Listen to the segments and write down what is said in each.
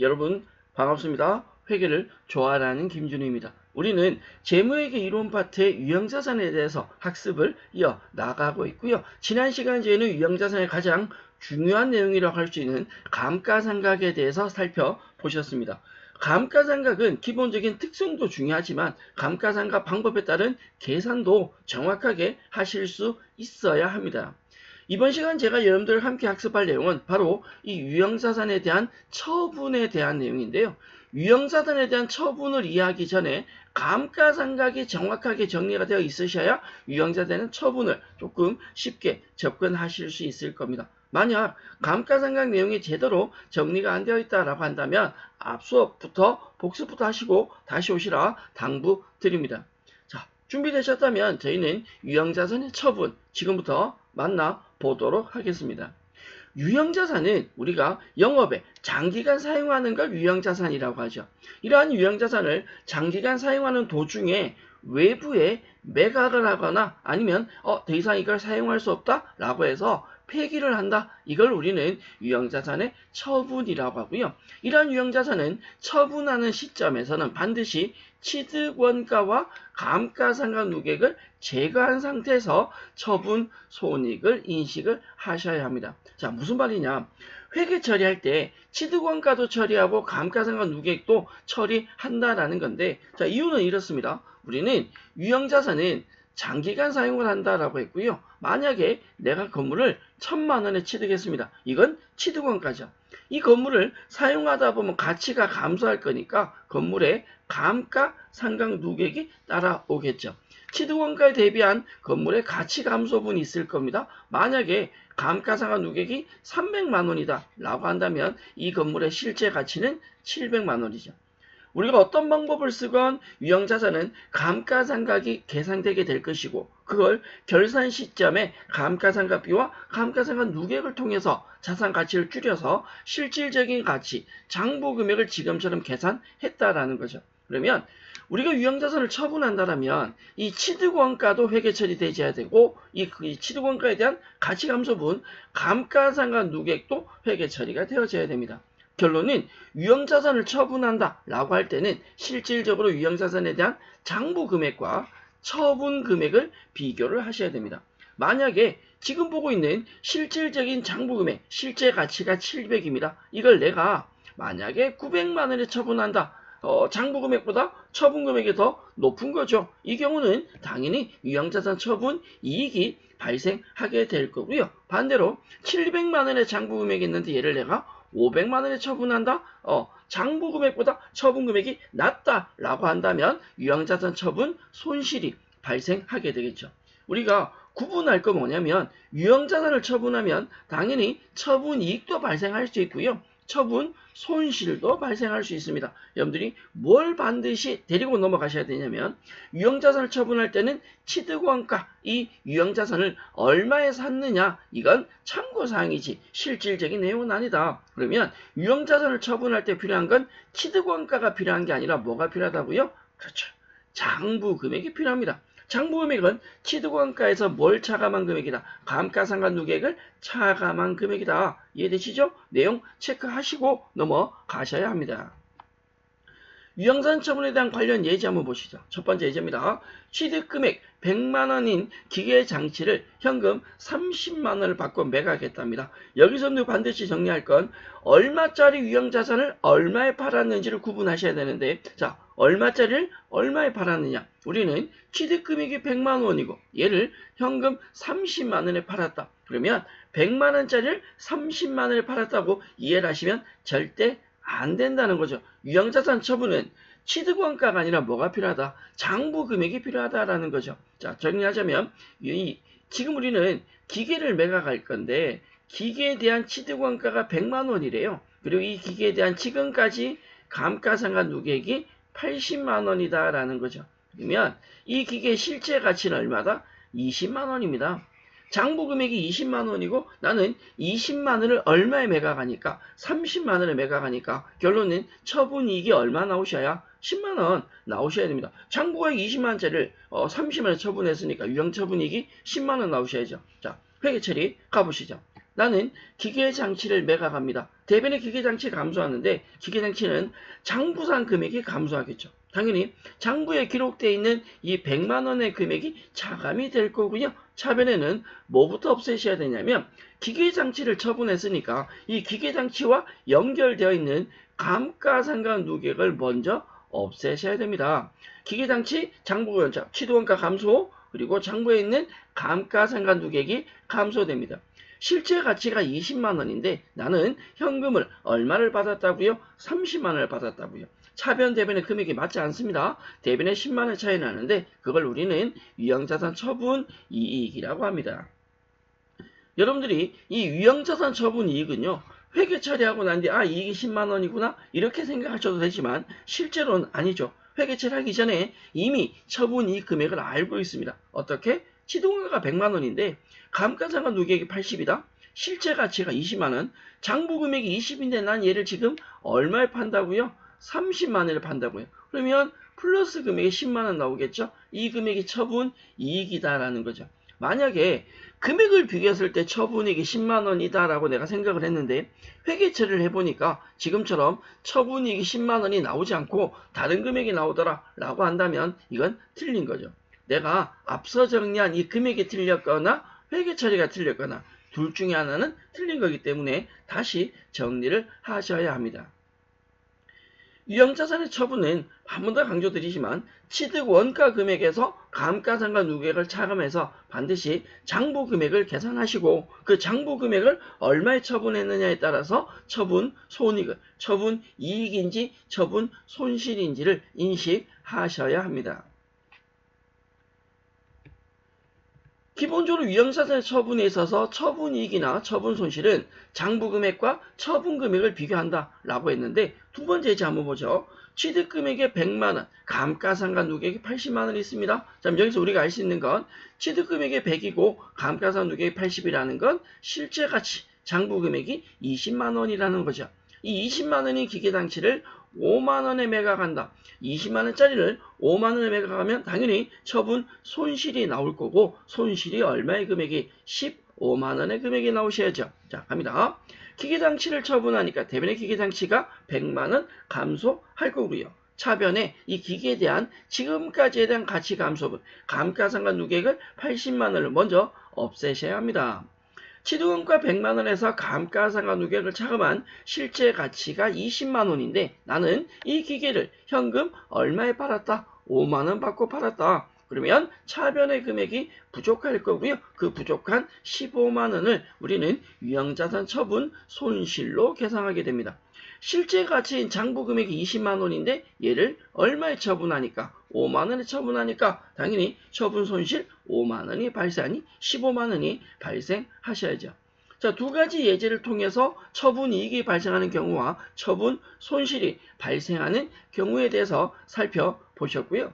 여러분 반갑습니다. 회계를 좋아하는 김준우입니다. 우리는 재무회계 이론 파트의 유형자산에 대해서 학습을 이어 나가고 있고요. 지난 시간제에는 유형자산의 가장 중요한 내용이라고 할 수 있는 감가상각에 대해서 살펴보셨습니다. 감가상각은 기본적인 특성도 중요하지만 감가상각 방법에 따른 계산도 정확하게 하실 수 있어야 합니다. 이번 시간 제가 여러분들 함께 학습할 내용은 바로 이 유형자산에 대한 처분에 대한 내용인데요. 유형자산에 대한 처분을 이해하기 전에 감가상각이 정확하게 정리가 되어 있으셔야 유형자산의 처분을 조금 쉽게 접근하실 수 있을 겁니다. 만약 감가상각 내용이 제대로 정리가 안 되어 있다라고 한다면 앞 수업부터 복습부터 하시고 다시 오시라 당부드립니다. 자, 준비되셨다면 저희는 유형자산의 처분 지금부터 만나 보도록 하겠습니다. 유형자산은 우리가 영업에 장기간 사용하는 걸 유형자산이라고 하죠. 이러한 유형자산을 장기간 사용하는 도중에 외부에 매각을 하거나 아니면 어, 더 이상 이걸 사용할 수 없다라고 해서 폐기를 한다. 이걸 우리는 유형자산의 처분이라고 하고요. 이러한 유형자산은 처분하는 시점에서는 반드시 취득 원가와 감가상각 누객을 제거한 상태에서 처분 손익을 인식을 하셔야 합니다. 자, 무슨 말이냐? 회계 처리할 때 취득 원가도 처리하고 감가상각 누객도 처리한다라는 건데, 자, 이유는 이렇습니다. 우리는 유형 자산은 장기간 사용을 한다라고 했고요. 만약에 내가 건물을 천만 원에 취득했습니다. 이건 취득원가죠. 이 건물을 사용하다 보면 가치가 감소할 거니까 건물의 감가 상각 누객이 따라오겠죠. 취득원가에 대비한 건물의 가치 감소분이 있을 겁니다. 만약에 감가상각 누객이 300만 원이다 라고 한다면 이 건물의 실제 가치는 700만 원이죠. 우리가 어떤 방법을 쓰건 유형자산은 감가상각이 계산되게 될 것이고 그걸 결산 시점에 감가상각비와 감가상각 누객을 통해서 자산 가치를 줄여서 실질적인 가치, 장부 금액을 지금처럼 계산했다라는 거죠. 그러면 우리가 유형자산을 처분한다면 이 취득원가도 회계 처리되어야 되고 이, 이 취득원가에 대한 가치 감소분 감가상각 누객도 회계 처리가 되어져야 됩니다. 결론은 유형자산을 처분한다 라고 할 때는 실질적으로 유형자산에 대한 장부 금액과 처분 금액을 비교를 하셔야 됩니다. 만약에 지금 보고 있는 실질적인 장부 금액, 실제 가치가 700입니다. 이걸 내가 만약에 900만 원에 처분한다. 어, 장부 금액보다 처분 금액이 더 높은 거죠. 이 경우는 당연히 유형자산 처분 이익이 발생하게 될 거고요. 반대로 700만 원의 장부 금액이 있는데 얘를 내가 500만 원에 처분한다? 어, 장부 금액보다 처분 금액이 낮다라고 한다면 유형자산 처분 손실이 발생하게 되겠죠. 우리가 구분할 거 뭐냐면 유형자산을 처분하면 당연히 처분 이익도 발생할 수 있고요. 처분 손실도 발생할 수 있습니다. 여러분들이 뭘 반드시 데리고 넘어가셔야 되냐면 유형자산을 처분할 때는 취득원가 이 유형자산을 얼마에 샀느냐 이건 참고사항이지 실질적인 내용은 아니다. 그러면 유형자산을 처분할 때 필요한 건 취득원가가 필요한 게 아니라 뭐가 필요하다고요? 그렇죠. 장부 금액이 필요합니다. 장부 금액은 취득원가에서 뭘 차감한 금액이다. 감가상각 누객을 차감한 금액이다. 이해되시죠? 내용 체크하시고 넘어가셔야 합니다. 유형산 처분에 대한 관련 예제 한번 보시죠. 첫 번째 예제입니다. 취득금액 100만원인 기계장치를 현금 30만원을 받고 매각했답니다. 여기서도 반드시 정리할 건 얼마짜리 유형자산을 얼마에 팔았는지를 구분하셔야 되는데 자 얼마짜리를 얼마에 팔았느냐 우리는 취득금액이 100만원이고 얘를 현금 30만원에 팔았다. 그러면 100만원짜리를 30만원에 팔았다고 이해를 하시면 절대 안 된다는 거죠. 유형자산 처분은 취득원가가 아니라 뭐가 필요하다? 장부 금액이 필요하다라는 거죠. 자, 정리하자면 이, 지금 우리는 기계를 매각할 건데 기계에 대한 취득원가가 100만 원이래요. 그리고 이 기계에 대한 지금까지 감가상각 누객이 80만 원이다라는 거죠. 그러면 이 기계의 실제 가치는 얼마다? 20만 원입니다. 장부 금액이 20만 원이고 나는 20만 원을 얼마에 매각하니까 30만 원에 매각하니까 결론은 처분 이익이 얼마 나오셔야 10만 원 나오셔야 됩니다. 장부가액 20만 원짜리를 어, 30만 원에 처분했으니까 유형 처분 이익이 10만 원 나오셔야죠. 자, 회계 처리 가보시죠. 나는 기계장치를 매각합니다. 대변의 기계장치 감소하는데 기계장치는 장부상 금액이 감소하겠죠. 당연히 장부에 기록되어 있는 이 100만 원의 금액이 차감이 될 거고요. 차변에는 뭐부터 없애셔야 되냐면 기계장치를 처분했으니까 이 기계장치와 연결되어 있는 감가상각 누객을 먼저 없애셔야 됩니다. 기계장치 장부원자 취득원가 감소 그리고 장부에 있는 감가상각 누객이 감소됩니다. 실제 가치가 20만 원인데 나는 현금을 얼마를 받았다고요? 30만 원을 받았다고요. 차변 대변의 금액이 맞지 않습니다. 대변의 10만 원 차이 나는데 그걸 우리는 유형자산 처분 이익이라고 합니다. 여러분들이 이 유형자산 처분 이익은요. 회계 처리하고 난 뒤 아 이익이 10만 원이구나 이렇게 생각하셔도 되지만 실제로는 아니죠. 회계 처리하기 전에 이미 처분 이익 금액을 알고 있습니다. 어떻게? 취득원가가 100만 원인데 감가상각 누계액이 80이다. 실제 가치가 20만 원. 장부 금액이 20인데 난 얘를 지금 얼마에 판다고요? 30만 원을 판다고요. 그러면 플러스 금액이 10만 원 나오겠죠? 이 금액이 처분 이익이다라는 거죠. 만약에 금액을 비교했을 때 처분이익이 10만 원이다라고 내가 생각을 했는데 회계 처리를 해보니까 지금처럼 처분이익이 10만 원이 나오지 않고 다른 금액이 나오더라라고 한다면 이건 틀린 거죠. 내가 앞서 정리한 이 금액이 틀렸거나 회계 처리가 틀렸거나 둘 중에 하나는 틀린 거기 때문에 다시 정리를 하셔야 합니다. 유형자산의 처분은 한 번 더 강조드리지만 취득 원가 금액에서 감가상각 누계액을 차감해서 반드시 장부 금액을 계산하시고 그 장부 금액을 얼마에 처분했느냐에 따라서 처분 손익을 처분 이익인지 처분 손실인지를 인식하셔야 합니다. 기본적으로 유형자산의 처분에 있어서 처분이익이나 처분 손실은 장부금액과 처분금액을 비교한다라고 했는데 두 번째 예제 한번 보죠. 취득금액의 100만원, 감가상각 누계액이 80만원이 있습니다. 자, 여기서 우리가 알 수 있는 건 취득금액의 100이고 감가상각 누계액이 80이라는 건 실제 가치, 장부금액이 20만원이라는 거죠. 이 20만원의 기계장치를 5만원에 매각한다. 20만원짜리를 5만원에 매각하면 당연히 처분 손실이 나올 거고 손실이 얼마의 금액이 15만원의 금액이 나오셔야죠. 자 갑니다. 기계장치를 처분하니까 대변의 기계장치가 100만원 감소할 거고요. 차변에 이 기계에 대한 지금까지에 대한 가치 감소분 감가상각 누계액을 80만원을 먼저 없애셔야 합니다. 취득원가 100만원에서 감가상각 누계액을 차감한 실제 가치가 20만원인데 나는 이 기계를 현금 얼마에 팔았다? 5만원 받고 팔았다. 그러면 차변의 금액이 부족할 거고요. 그 부족한 15만원을 우리는 유형자산 처분 손실로 계산하게 됩니다. 실제 가치인 장부 금액이 20만 원인데 얘를 얼마에 처분하니까 5만 원에 처분하니까 당연히 처분 손실 5만 원이 발생하니 15만 원이 발생하셔야죠. 자, 두 가지 예제를 통해서 처분 이익이 발생하는 경우와 처분 손실이 발생하는 경우에 대해서 살펴보셨고요.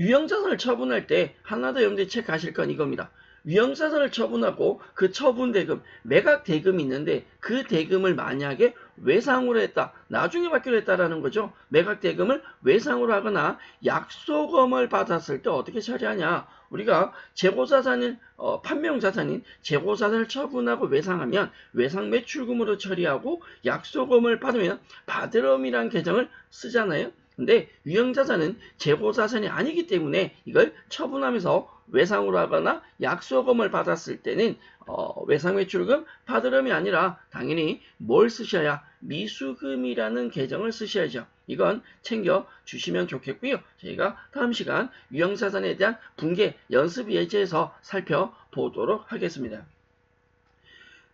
유형자산을 처분할 때 하나 더 염두에 체크하실 건 이겁니다. 위험자산을 처분하고 그 처분 대금, 매각 대금이 있는데 그 대금을 만약에 외상으로 했다. 나중에 받기로 했다라는 거죠. 매각 대금을 외상으로 하거나 약소금을 받았을 때 어떻게 처리하냐. 우리가 재고자산을 어, 판명자산인 재고자산을 처분하고 외상하면 외상 매출금으로 처리하고 약소금을 받으면 받으름이란 계정을 쓰잖아요. 근데 유형자산은 재고자산이 아니기 때문에 이걸 처분하면서 외상으로 하거나 약소금을 받았을 때는 어, 외상매출금 받으름이 아니라 당연히 뭘 쓰셔야 미수금이라는 계정을 쓰셔야죠. 이건 챙겨 주시면 좋겠고요. 저희가 다음 시간 유형자산에 대한 분계 연습 예제에서 살펴보도록 하겠습니다.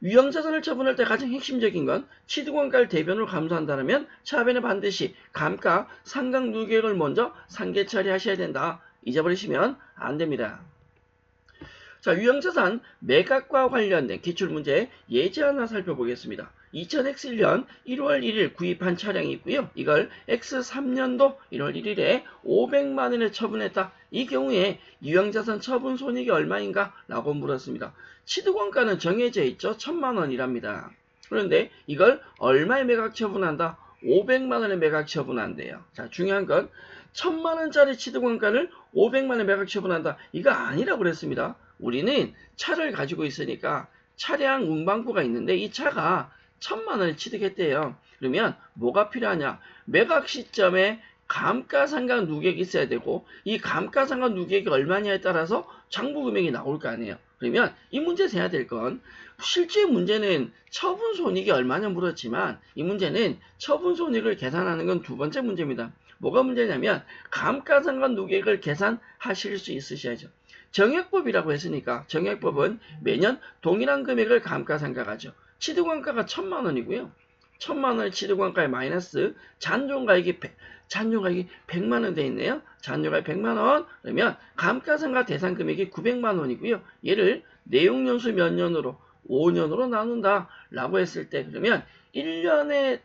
유형자산을 처분할 때 가장 핵심적인 건 취득원가를 대변으로 감소한다면 차변에 반드시 감가 상각 누계액을 먼저 상계 처리하셔야 된다. 잊어버리시면 안 됩니다. 자, 유형자산 매각과 관련된 기출문제 예제 하나 살펴보겠습니다. 2000X1년 1월 1일 구입한 차량이 있고요. 이걸 X3년도 1월 1일에 500만 원에 처분했다. 이 경우에 유형자산 처분 손익이 얼마인가? 라고 물었습니다. 취득원가는 정해져 있죠. 1000만 원이랍니다. 그런데 이걸 얼마에 매각 처분한다? 500만 원에 매각 처분한대요. 자, 중요한 건 1000만 원짜리 취득원가를 500만 원에 매각 처분한다. 이거 아니라고 그랬습니다. 우리는 차를 가지고 있으니까 차량 운반부가 있는데 이 차가 천만 원을 취득했대요. 그러면 뭐가 필요하냐? 매각 시점에 감가상각 누계액이 있어야 되고 이 감가상각 누계액이 얼마냐에 따라서 장부 금액이 나올 거 아니에요. 그러면 이 문제에서 해야 될 건 실제 문제는 처분 손익이 얼마냐 물었지만 이 문제는 처분 손익을 계산하는 건 두 번째 문제입니다. 뭐가 문제냐면 감가상각 누계액을 계산하실 수 있으셔야죠. 정액법이라고 했으니까 정액법은 매년 동일한 금액을 감가상각하죠. 취득원가가 천만 원이고요. 천만 원의 취득원가에 마이너스 잔존가액이 잔존가액이 100만 원 돼 있네요. 잔존가액 100만 원 그러면 감가상각 대상 금액이 900만 원이고요. 얘를 내용 연수 몇 년으로 5년으로 나눈다 라고 했을 때 그러면 1년에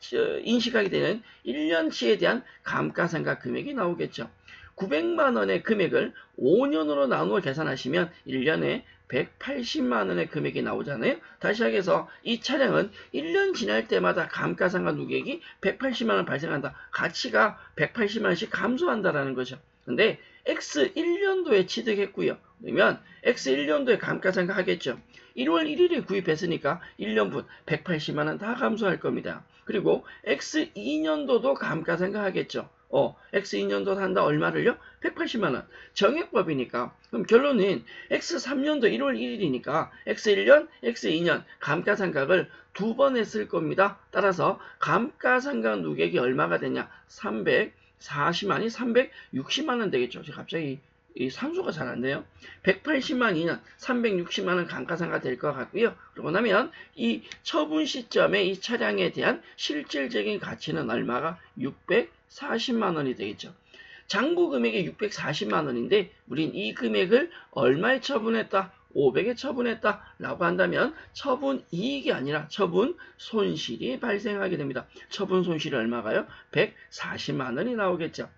인식하게 되는 1년치에 대한 감가상각 금액이 나오겠죠. 900만 원의 금액을 5년으로 나누어 계산하시면 1년에 180만 원의 금액이 나오잖아요. 다시 하게서 이 차량은 1년 지날 때마다 감가상각 누계액이 180만 원 발생한다. 가치가 180만 원씩 감소한다라는 거죠. 근데 X 1년도에 취득했고요. 그러면 X 1년도에 감가상각 하겠죠. 1월 1일에 구입했으니까 1년분 180만 원 다 감소할 겁니다. 그리고 X 2년도도 감가상각 하겠죠. 어, X2년도 한다 얼마를요? 180만원. 정액법이니까. 그럼 결론은 X3년도 1월 1일이니까 X1년, X2년 감가상각을 두 번 했을 겁니다. 따라서 감가상각 누계액이 얼마가 되냐? 340만이 360만원 되겠죠. 갑자기 이 산수가 잘 안 돼요. 180만 2년 360만 원 감가상각 될 것 같고요. 그러고 나면 이 처분 시점에 이 차량에 대한 실질적인 가치는 얼마가 640만 원이 되겠죠. 장부 금액이 640만 원인데 우린 이 금액을 얼마에 처분했다? 500에 처분했다 라고 한다면 처분 이익이 아니라 처분 손실이 발생하게 됩니다. 처분 손실이 얼마가요? 140만 원이 나오겠죠.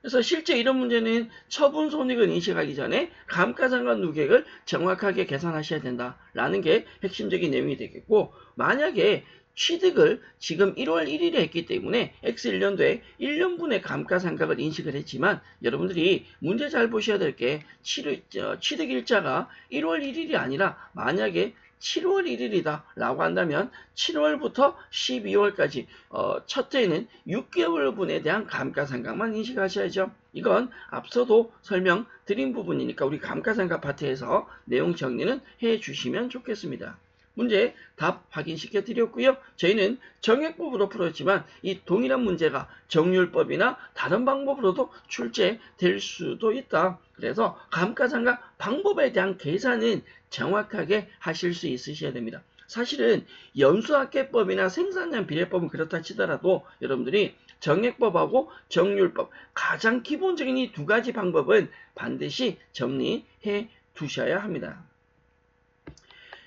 그래서 실제 이런 문제는 처분 손익을 인식하기 전에 감가상각 누계액을 정확하게 계산하셔야 된다라는 게 핵심적인 내용이 되겠고 만약에 취득을 지금 1월 1일에 했기 때문에 X1년도에 1년분의 감가상각을 인식을 했지만 여러분들이 문제 잘 보셔야 될 게 취득 일자가 1월 1일이 아니라 만약에 7월 1일이다 라고 한다면 7월부터 12월까지 어, 첫 해에는 6개월분에 대한 감가상각만 인식하셔야죠. 이건 앞서도 설명드린 부분이니까 우리 감가상각 파트에서 내용 정리는 해 주시면 좋겠습니다. 문제 답 확인시켜 드렸고요. 저희는 정액법으로 풀었지만 이 동일한 문제가 정률법이나 다른 방법으로도 출제될 수도 있다. 그래서 감가상각 방법에 대한 계산은 정확하게 하실 수 있으셔야 됩니다. 사실은 연수학계법이나 생산량 비례법은 그렇다 치더라도 여러분들이 정액법하고 정률법 가장 기본적인 이 두 가지 방법은 반드시 정리해 두셔야 합니다.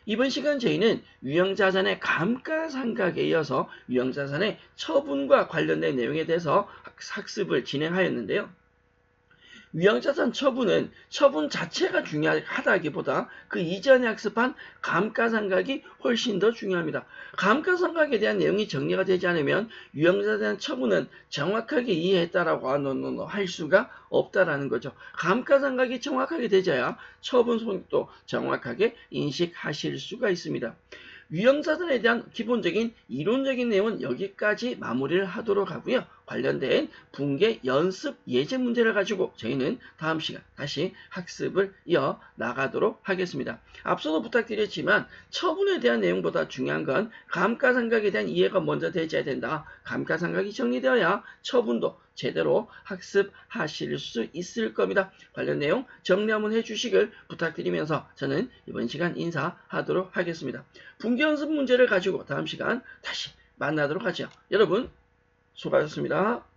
이번 시간 저희는 유형자산의 감가상각에 이어서 유형자산의 처분과 관련된 내용에 대해서 학습을 진행하였는데요. 위험자산 처분은 처분 자체가 중요하다기보다 그 이전에 학습한 감가상각이 훨씬 더 중요합니다. 감가상각에 대한 내용이 정리가 되지 않으면 유형자산 처분은 정확하게 이해했다라고 할 수가 없다라는 거죠. 감가상각이 정확하게 되져야 처분 손익도 정확하게 인식하실 수가 있습니다. 유형자산에 대한 기본적인 이론적인 내용은 여기까지 마무리를 하도록 하고요. 관련된 붕괴 연습 예제 문제를 가지고 저희는 다음 시간 다시 학습을 이어 나가도록 하겠습니다. 앞서도 부탁드렸지만 처분에 대한 내용보다 중요한 건 감가상각에 대한 이해가 먼저 되어야 된다. 감가상각이 정리되어야 처분도 제대로 학습하실 수 있을 겁니다. 관련 내용 정리 한번 해주시길 부탁드리면서 저는 이번 시간 인사하도록 하겠습니다. 붕괴 연습 문제를 가지고 다음 시간 다시 만나도록 하죠. 여러분 수고하셨습니다.